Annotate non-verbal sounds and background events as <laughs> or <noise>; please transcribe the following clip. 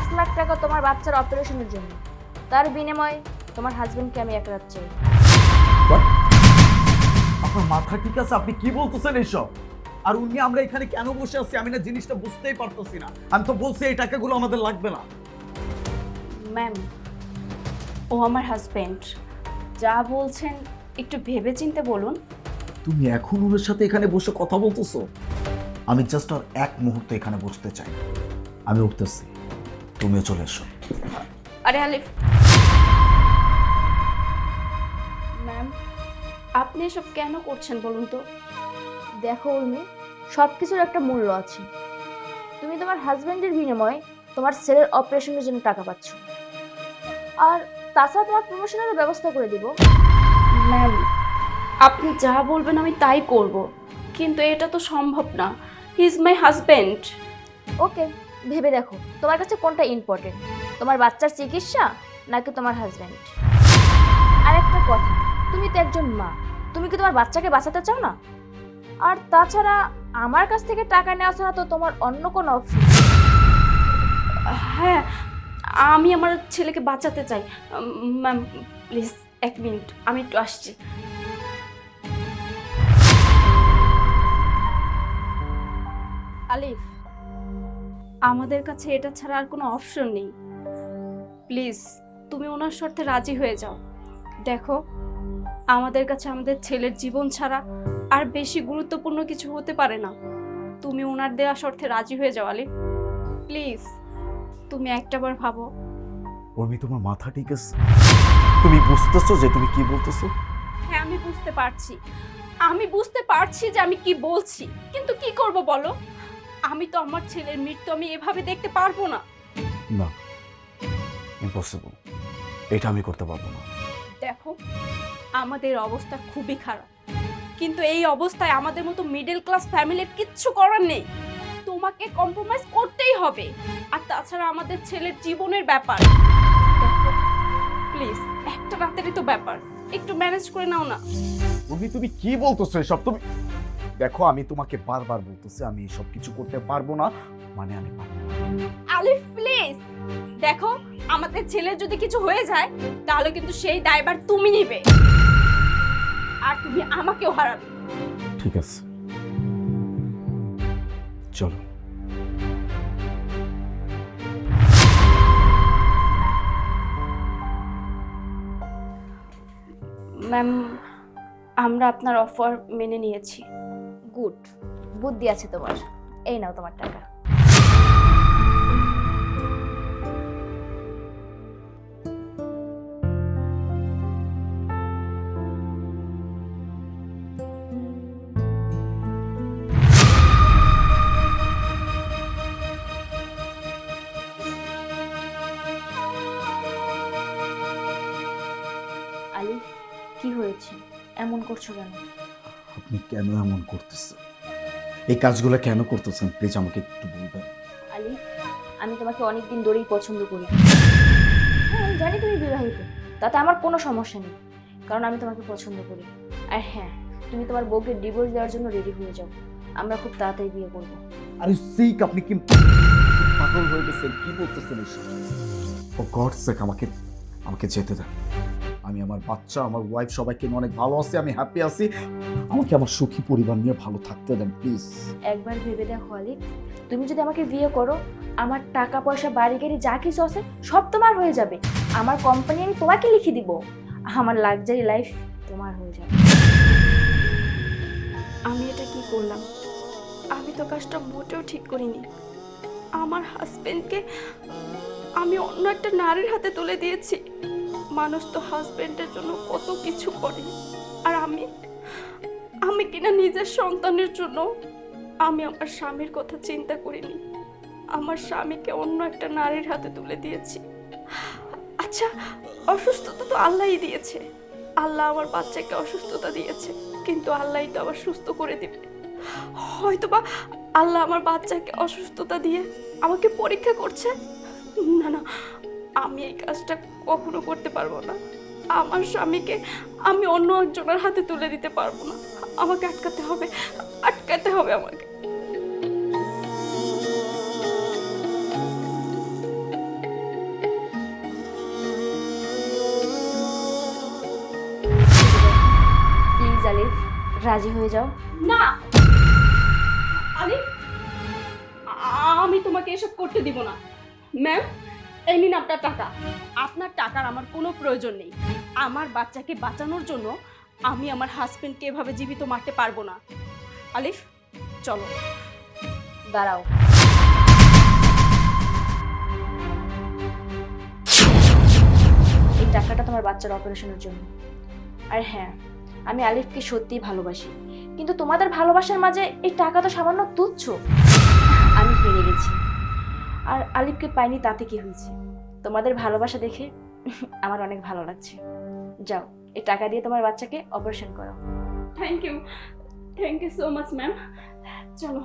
পাঁচ লাখ টাকা তোমার বাচ্চার অপারেশনের জন্য। তার বিনিময়ে তোমার হাজবেন্ডকে আমি এক রাত চাই। আপনার মাথা ঠিক আছে? আপনি কি বলতেছেন এইসব? আর উনি আমরা এখানে কেন বসে আছি? আমি না জিনিসটা বুঝতেই পারতেছি না। আমি তো বলছি এই টাকাগুলো আমাদের লাগবে না। ম্যাম ও আমার হাজবেন্ড যা বলছেন একটু ভেবেচিন্তে বলুন। তুমি এখন ওর সাথে এখানে বসে কথা বলতেছো? আমি জাস্ট আর এক মুহূর্তে এখানে বসতে চাই। আমি উঠতেছি। তুমিও চলে এসো। আরে আলিফ ম্যাম আপনি এসব কেন করছেন বলুন তো? দেখো উর্মি সব কিছুর একটা মূল্য আছে। তুমি তোমার হাজব্যান্ডের বিনিময়ে তোমার ছেলের অপারেশনের জন্য টাকা পাচ্ছ। আর তাছাড়া তোমার প্রমোশনেরও ব্যবস্থা করে দিব। ম্যাম আপনি যা বলবেন আমি তাই করব। কিন্তু এটা তো সম্ভব না। হি ইজ মাই হাজব্যান্ড ওকে ভেবে দেখো তোমার কাছে কোনটা ইম্পর্টেন্ট তোমার বাচ্চার চিকিৎসা নাকি তোমার হাজব্যান্ড আর একটা কথা তুমি তো একজন মা তুমি কি তোমার বাচ্চাকে বাঁচাতে চাও না? আর তাছাড়া আমার কাছ থেকে টাকা নেওয়া ছাড়া তো তোমার অন্য কোনো অপশন হ্যাঁ আমি আমার ছেলেকে বাঁচাতে চাই। ম্যাম প্লিজ এক মিনিট আমি একটু আসছি। আলিফ আমাদের কাছে এটা ছাড়া আর কোনো অপশন নেই। প্লিজ তুমি ওনার শর্তে রাজি হয়ে যাও। দেখো আমাদের কাছে আমাদের ছেলের জীবন ছাড়া আর বেশি গুরুত্বপূর্ণ কিছু হতে পারে না। তুমি ওনার দেওয়া শর্তে রাজি হয়ে যাও আলিফ। প্লিজ তুমি একটাবার ভাবো। উর্মি তোমার মাথা ঠিক আছে? তুমি বুঝতেছো যে তুমি কি বলতেছো? হ্যাঁ আমি বুঝতে পারছি। আমি বুঝতে পারছি যে আমি কি বলছি। কিন্তু কি করব বলো? আমি তো আমার ছেলের মৃত্যু আমি এভাবে দেখতে পারব না। না ইম্পসিবল এটা আমি করতে পারব না। দেখো আমাদের অবস্থা খুবই খারাপ। কিন্তু এই অবস্থায় আমাদের মতো মিডল ক্লাস ফ্যামিলির কিচ্ছু করার নেই। তোমাকে কম্প্রোমাইজ করতেই হবে। আর তাছাড়া আমাদের ছেলের জীবনের ব্যাপার। প্লিজ একটা রাতেরই তো ব্যাপার। একটু ম্যানেজ করে নাও না। উর্মি তুমি কি বলতেছো এসব? তুমি দেখো আমি তোমাকে বারবার বলতেছি আমি এসব কিছু করতে পারব না। মানে আমি পারব না। আলিফ প্লিজ দেখো আমাদের ছেলের যদি কিছু হয়ে যায় তাহলে কিন্তু সেই দায়ভার তুমি নিবে। আর তুমি আমাকেও হারাবে। ঠিক আছে। চলো। ম্যাম আমরা আপনার অফার মেনে নিয়েছি। গুড। বুদ্ধি আছে তোমার। এই নাও তোমার টাকা। আলিফ কি হয়েছে? এমন করছ কেন? আপনি কেন এমন করতেছেন? এই কাজগুলো কেন করতেছেন? প্লিজ আমাকে একটু বলবেন। আলি আমি তোমাকে অনেক দিন ধরেই পছন্দ করি। হ্যাঁ আমি জানি তুমি বিবাহিত তাতে আমার কোনো সমস্যা নেই কারণ আমি তোমাকে পছন্দ করি। আর হ্যাঁ তুমি তোমার বউকে ডিভোর্স দেওয়ার জন্য রেডি হয়ে যাও। আমরা খুব তাড়াতাড়ি বিয়ে করব। আরে সিক আপনি কি পাগল হয়ে গেছেন? কি বলতেছেন ও গড সেক আমাকে আমাকে যেতে দেন আমি আমার বাচ্চা আমার ওয়াইফ সবাইকে নিয়ে অনেক ভালো আছি আমি হ্যাপি আছি। আমাকে আমার সুখী পরিবার নিয়ে ভালো থাকতে দেন প্লিজ একবার ভেবে দেখো আলি তুমি যদি আমাকে বিয়ে করো আমার টাকা পয়সা বাড়ি গাড়ি যা কিছু আছে সব তোমার হয়ে যাবে। আমার কোম্পানি আমি তোমাকে লিখে দিব। আমার লাক্সারি লাইফ তোমার হয়ে যাবে। আমি এটা কি করলাম? আমি তো কাজটা মোটেও ঠিক করিনি। আমার হাজবেন্ডকে আমি অন্য একটা নারীর হাতে তুলে দিয়েছি। মানুষ তো হাজবেন্ডের জন্য কত কিছু করে। আর আমি আমি কিনা নিজের সন্তানের জন্য? আমি আমার স্বামীর কথা চিন্তা করিনি। আমার স্বামীকে অন্য একটা নারীর হাতে তুলে দিয়েছি। আচ্ছা অসুস্থতা তো আল্লাহই দিয়েছে। আল্লাহ আমার বাচ্চাকে অসুস্থতা দিয়েছে, কিন্তু আল্লাহই তো আবার সুস্থ করে দেবে। হয়তোবা আল্লাহ আমার বাচ্চাকে অসুস্থতা দিয়ে আমাকে পরীক্ষা করছে। না না আমি এই কাজটা কখনো করতে পারব না। আমার স্বামীকে আমি অন্য একজনের হাতে তুলে দিতে পারব না। আমাকে আটকাতে হবে আটকাতে হবে আমাকে। প্লিজ আলিফ রাজি হয়ে যাও। না! আলিফ আমি তোমাকে এসব করতে দিব না। ম্যাম এই নিন আপনার টাকা। আপনার টাকার আমার কোনো প্রয়োজন নেই। আমার বাচ্চাকে বাঁচানোর জন্য আমি আমার হাজবেন্ডকে এভাবে জীবিত মারতে পারব না। আলিফ, চলো। দাঁড়াও। এই টাকাটা তোমার বাচ্চার অপারেশনের জন্য। আর হ্যাঁ আমি আলিফকে সত্যিই ভালোবাসি। কিন্তু তোমাদের ভালোবাসার মাঝে এই টাকা তো সামান্য তুচ্ছ। আমি হেরে গেছি। আর আলিফকে পাইনি তাতে কি হয়েছে? তোমাদের ভালোবাসা দেখে <laughs> আমার অনেক ভালো লাগছে। যাও, এই টাকা দিয়ে তোমার বাচ্চাকে অপারেশন করো thank you thank you so much ma'am চলো।